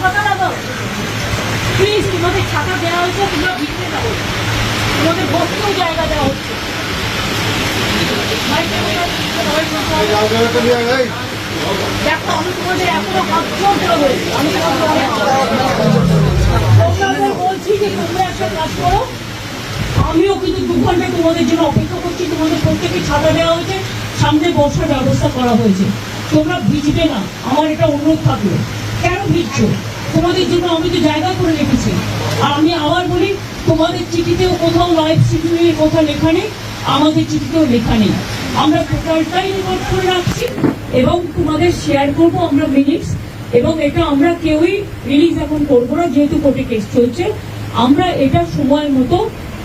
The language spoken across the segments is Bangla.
ছাতা লাগাও প্লিজ তোমাদের ছাতা দেওয়া হয়েছে তোমরা ভিতরে যাব তোমাদের বসতেও জায়গা দেওয়া হচ্ছে। মাইকে বোঝার সবাই বসতে হবে। দেখো আমি তোমাদের এখনও হাত করে বলছি। আমি তোমাদের বলছি যে তোমরা একটা কাজ করো। আমিও কিন্তু দু তোমাদের জন্য অপেক্ষা করছি। তোমাদের প্রত্যেকে ছাতা দেওয়া হয়েছে। সামনে বসার ব্যবস্থা করা হয়েছে। তোমরা ভিজবে না। আমার এটা অনুরোধ থাকল। কেন ভিজছো তোমাদের জন্য আমি তো জায়গা করে রেখেছি। আমি আবার বলি, তোমাদের চিঠিতেও কোথাও লাইভ শিডিউলের কথা লেখা নেই, আমাদের চিঠিতেও লেখা নেই। আমরা টোটালটাই রেকর্ড করে রাখছি এবং তোমাদের শেয়ার করব আমরা মিনিটস এবং এটা আমরা কেউই রিলিজ এখন করব না, যেহেতু কোর্টে কেস চলছে। আমরা এটা সময় মতো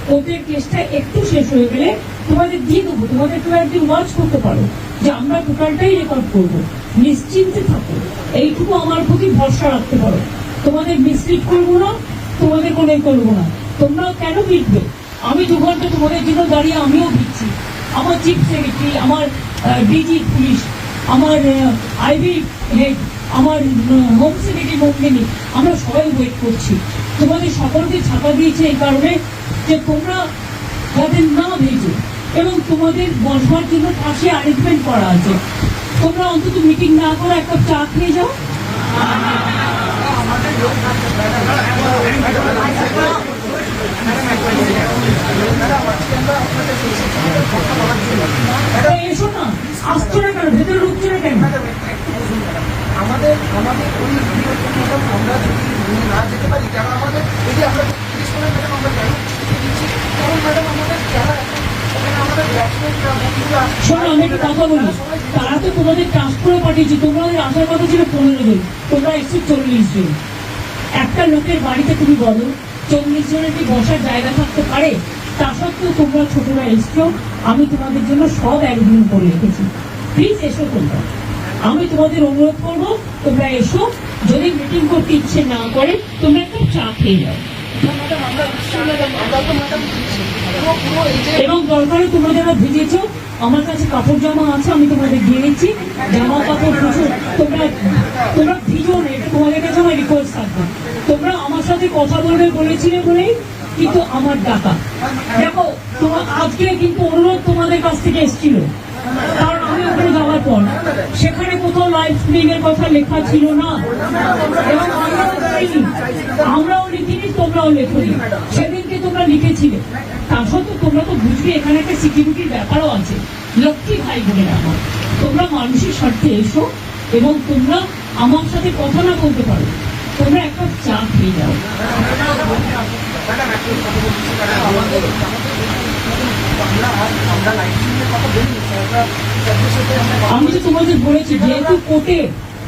কোর্টের কেসটা একটু শেষ হয়ে গেলে তোমাদের দিয়ে দেবো। তোমাদের তোমরা একদিন ওয়াচ করতে পারো যে আমরা টোটালটাই রেকর্ড করব। নিশ্চিন্তে থাকো। এইটুকু আমার প্রতি ভরসা রাখতে পারো। তোমাদের মিসলিড করব না, তোমাদের কোনো করব না। তোমরা কেন ভিড়বে আমি দু ঘণ্টা তোমাদের জন্য দাঁড়িয়ে আমিও ভিড়ছি আমার চিফ সেক্রেটারি আমার ডিজি পুলিশ আমার আইবি হেড আমার হোম সেক্রেটারি মন্দিনী আমরা সবাই ওয়েট করছি। তোমাদের সকলকে ছাপা দিয়েছে এই কারণে যে তোমরা যাতে না ভেজো এবং তোমাদের বসবার জন্য পাশে অ্যারেঞ্জমেন্ট করা আছে। তোমরা অন্তত মিটিং না করে একটা চা খেয়ে যাও। এসো না, আসছো না কেন? ভেতরে ঢুকছো না কেন আমাদের আমাদের ওই ভিডিওর জন্য ম্যাডাম আমরা যদি নিয়ে না যেতে পারি কারণ আমাদের এই যে আমরা তিরিশ করে ম্যাডাম আমরা গাড়ি ছুটে দিচ্ছি কারণ ম্যাডাম আমাদের যারা এখন ওখানে আমাদের ব্যাটসম্যানরা বন্ধুরা শোনো আমি একটা কথা বলি। তারা তো তোমাদের ট্রান্সফার করে পাঠিয়েছে। তোমাদের আসার কথা ছিল পনেরো জন। তোমরা এসছো চল্লিশ জন। একটা লোকের বাড়িতে তুমি বলো চল্লিশ জনের কি বসার জায়গা থাকতে পারে? তা সত্ত্বেও তোমরা ছোটরা এসছো। আমি তোমাদের জন্য সব অ্যারেঞ্জমেন্ট করে রেখেছি। প্লিজ এসো তোমরা। আমি তোমাদের অনুরোধ করব তোমরা এসো। যদি মিটিং করতে ইচ্ছে না করে তোমরা একটু চা খেয়ে যাও এবং দরকারে তোমরা যারা ভিজেছো আমার কাছে কাপড় জামা আছে, আমি তোমাদের দিচ্ছি জামা কাপড় প্রচুর তোমরা তোমরা ভিজো না, এটা তোমাদের কাছে আমার রিকোয়েস্ট থাকবে। তোমরা আমার সাথে কথা বলবে বলেছিলে বলেই কিন্তু আমার টাকা দেখো তোমার আজকে কিন্তু অনুরোধ তোমাদের কাছ থেকে এসেছিল। কারণ আমি ওখানে যাওয়ার পর, সেখানে কোথাও লাইভ স্ট্রিমিং এর কথা লেখা ছিল না। এবং আমরাও লিখিনি আমরাও লিখিনি, তোমরাও লেখনি। তোমরা লিখেছিলে। তা সত্ত্বেও তোমরা তো বুঝবে, এখানে একটা সিকিউরিটির ব্যাপারও আছে। লক্ষ্মী ভাই বোনেরা আমার তোমরা মানুষের স্বার্থে এসো এবং তোমরা আমার সাথে কথা না বলতে পারো। তোমরা একটা চা খেয়ে যাও। আমি তো তোমাদের বলেছি, যেহেতু কোর্টে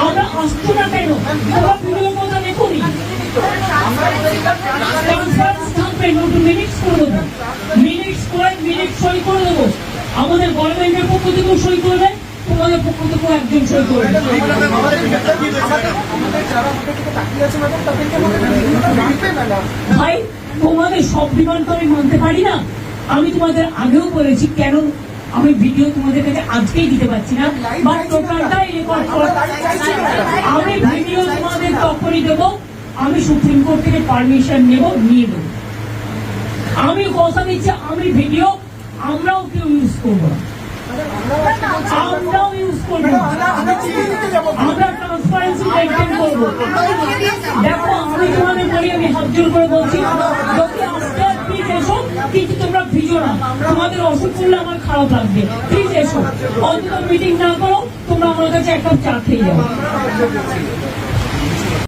আমরা আসছো না আমাদের গভর্নমেন্টের পক্ষ থেকেও সই করবে তোমাদের পক্ষ থেকেও একজন সই করবে ভাই তোমাদের সব ডিমান্ড তো আমি মানতে পারি না আমি তোমাদের আগেও বলেছি কেন আমি ভিডিও তোমাদের কাছে আজকেই দিতে পারছি না বা টোটালটাই রেকর্ড আমি ভিডিও তোমাদের তখনই দেবো আমি সুপ্রিম কোর্ট থেকে পারমিশন নেব নিয়ে দেবো আমি কথা দিচ্ছি আমি ভিডিও আমরাও কেউ ইউজ করব আমরাও ইউজ করব আমরা ট্রান্সপারেন্সি মেনটেন করব। দেখো আমি তোমাদের বলি আমি হাত জোর করে বলছি। এসো কিন্তু তোমরা না তোমাদের অসুখ করলে আমার খারাপ লাগবে। প্লিজ এসো। অন্তত মিটিং না করো, তোমরা আমার কাছে এক কাপ চা খেয়ে যাও।